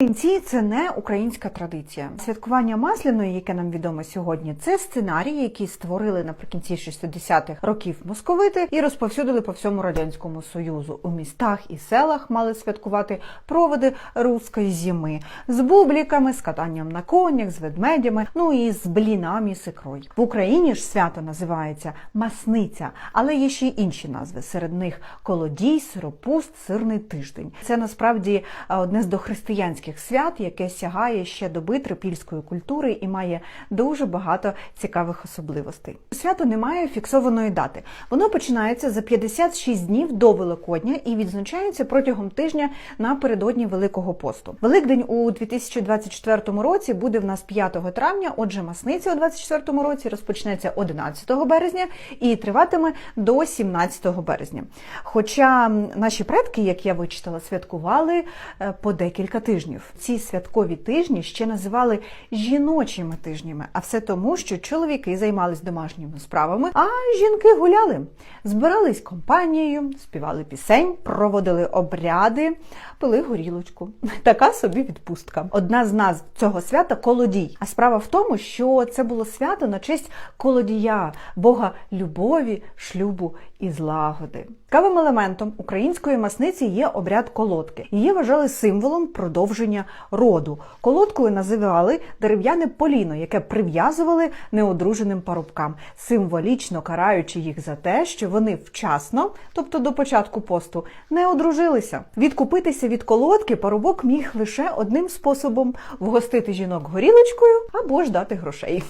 Млинці – це не українська традиція. Святкування масляної, яке нам відомо сьогодні, це сценарій, який створили наприкінці 60-х років московити і розповсюдили по всьому радянському союзу. У містах і селах мали святкувати проводи руської зими з бубліками, з катанням на конях, з ведмедями, ну і з блінами з ікрою. В Україні ж свято називається масниця, але є ще й інші назви. Серед них колодій, сиропуст, сирний тиждень. Це насправді одне з дохристиянських свят, яке сягає ще доби трипільської культури і має дуже багато цікавих особливостей. Свято не має фіксованої дати. Воно починається за 56 днів до Великодня і відзначається протягом тижня напередодні Великого посту. Великдень у 2024 році буде в нас 5 травня. Отже, масниця у 2024 році розпочнеться 11 березня і триватиме до 17 березня. Хоча наші предки, як я вичитала, святкували е, по декілька тижнів. Ці святкові тижні ще називали жіночими тижнями, а все тому, що чоловіки займались домашніми справами, а жінки гуляли, збирались компанією, співали пісень, проводили обряди, пили горілочку. Така собі відпустка. Одна з назв цього свята колодій. А справа в тому, що це було свято на честь колодія, бога любові, шлюбу і злагоди. Цікавим елементом української масниці є обряд колодки. Її вважали символом продовження роду. Колодкою називали дерев'яне поліно, яке прив'язували неодруженим парубкам, символічно караючи їх за те, що вони вчасно, тобто до початку посту, не одружилися. Відкупитися від колодки парубок міг лише одним способом вгостити жінок горілочкою або ж дати грошей.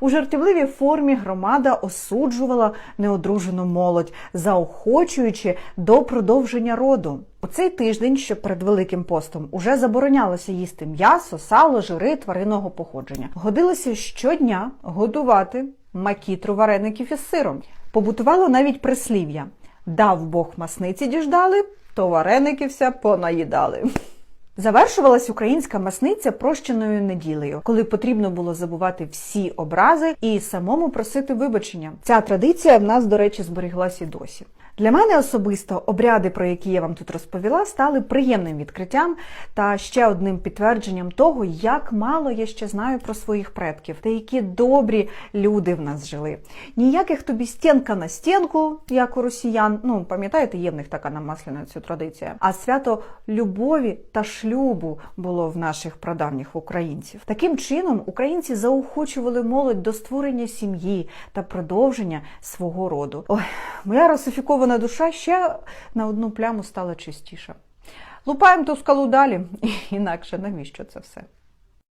У жартівливій формі громада осуджувала неодружену молодь, заохочуючи до продовження роду. У цей тиждень, що перед Великим постом, уже заборонялося їсти м'ясо, сало, жири тваринного походження. Годилося щодня годувати макітру вареників із сиром. Побутувало навіть прислів'я: дав Бог масниці діждали, то вареники вся понаїдали. Завершувалась українська масниця прощеною неділею, коли потрібно було забувати всі образи і самому просити вибачення. Ця традиція в нас, до речі, зберіглась і досі. Для мене особисто обряди, про які я вам тут розповіла, стали приємним відкриттям та ще одним підтвердженням того, як мало я ще знаю про своїх предків та які добрі люди в нас жили. Ніяких тобі стінка на стінку, як у росіян. Ну пам'ятаєте, є в них така намасляна ця традиція. А свято любові та шлюбу було в наших прадавніх українців. Таким чином українці заохочували молодь до створення сім'ї та продовження свого роду. Ой, моя русифікована душа ще на одну пляму стала чистіша. Лупаємо ту скалу далі, інакше навіщо це все?